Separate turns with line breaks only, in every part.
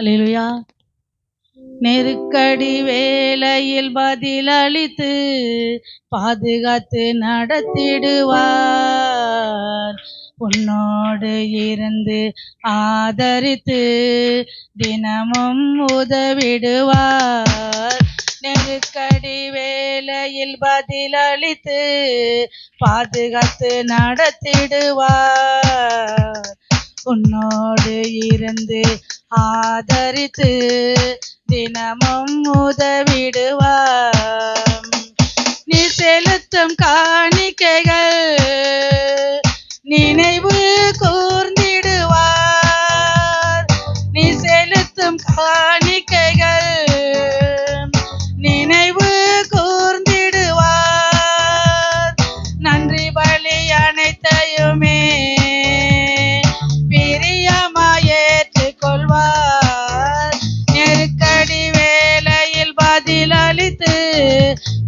அலையிலுயா நெருக்கடி வேளையில் பதிலளித்து பாதுகாத்து நடத்திடுவார். உன்னோடு இருந்து ஆதரித்து தினமும் உதவிடுவார். நெருக்கடி வேளையில் பதிலளித்து பாதுகாத்து நடத்திடுவார். உன்னோடு இருந்து ஆதரித்து தினமும் உதவிடுவார். நீ செலுத்தும் காணிக்கைகள்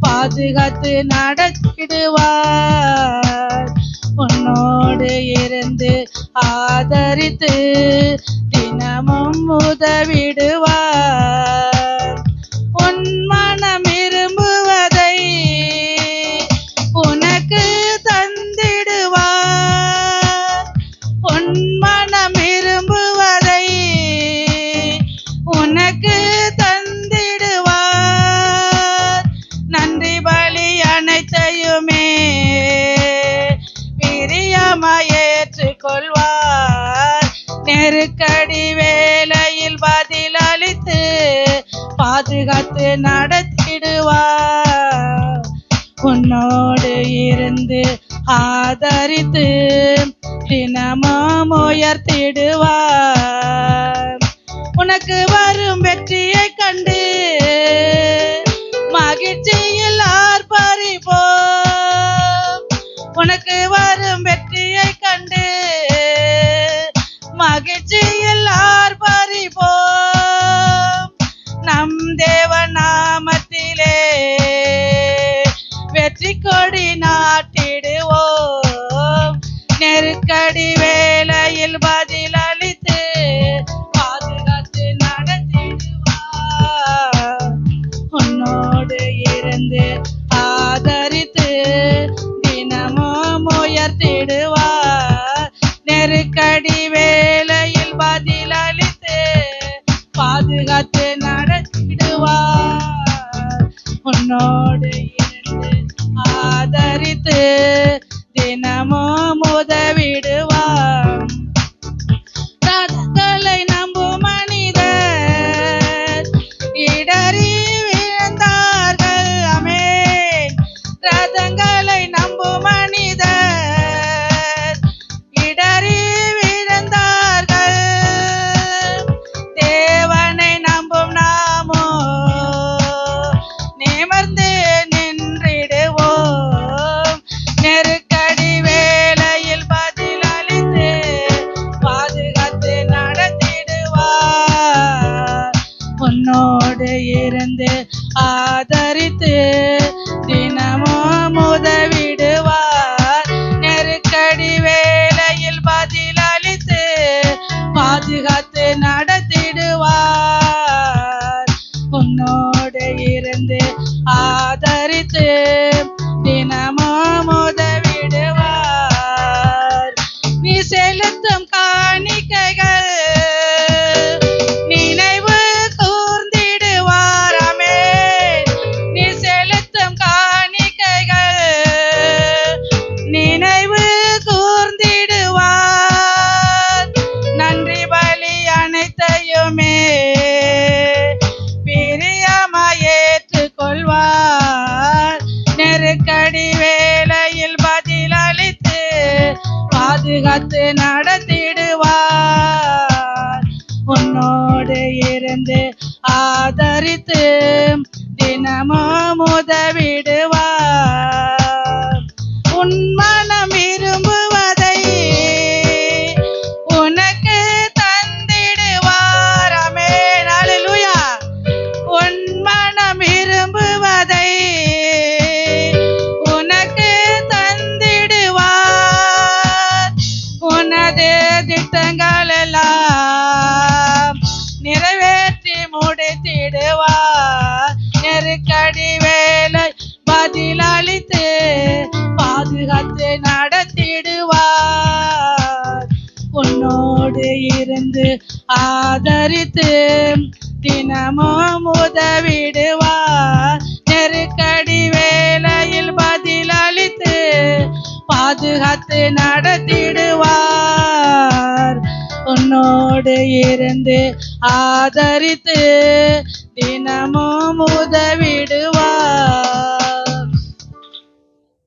பாதுகாத்து நடத்திடுவார் உன்னோடு இருந்து ஆதரித்து தினமும் உதவிடுவார். நெருக்கடி வேலையில் பதில் அளித்து பாதுகாத்து நடத்திடுவார். உன்னோடு இருந்து ஆதரித்து தினமும் உயர்த்திடுவார். உனக்கு வரும் வெற்றியை கண்டு மகிழ்ச்சியில் ஆர்ப்பரிப்போ உனக்கு வரும் வெற்றி வெற்றி கொடி நாட்டிடுவோம் தினமும் உன்னோடு இருந்து ஆதரித்து பாதுகாத்து நடத்திடுவார். உன்னோடு இருந்து ஆதரித்து தினமும் உதவிடுவார். ஆதரித்து தினமும் உதவிடுவார். நெருக்கடி வேளையில் பதிலளித்து பாதுகாத்து நடத்திடுவார். உன்னோடு இருந்து ஆதரித்து தினமும் உதவி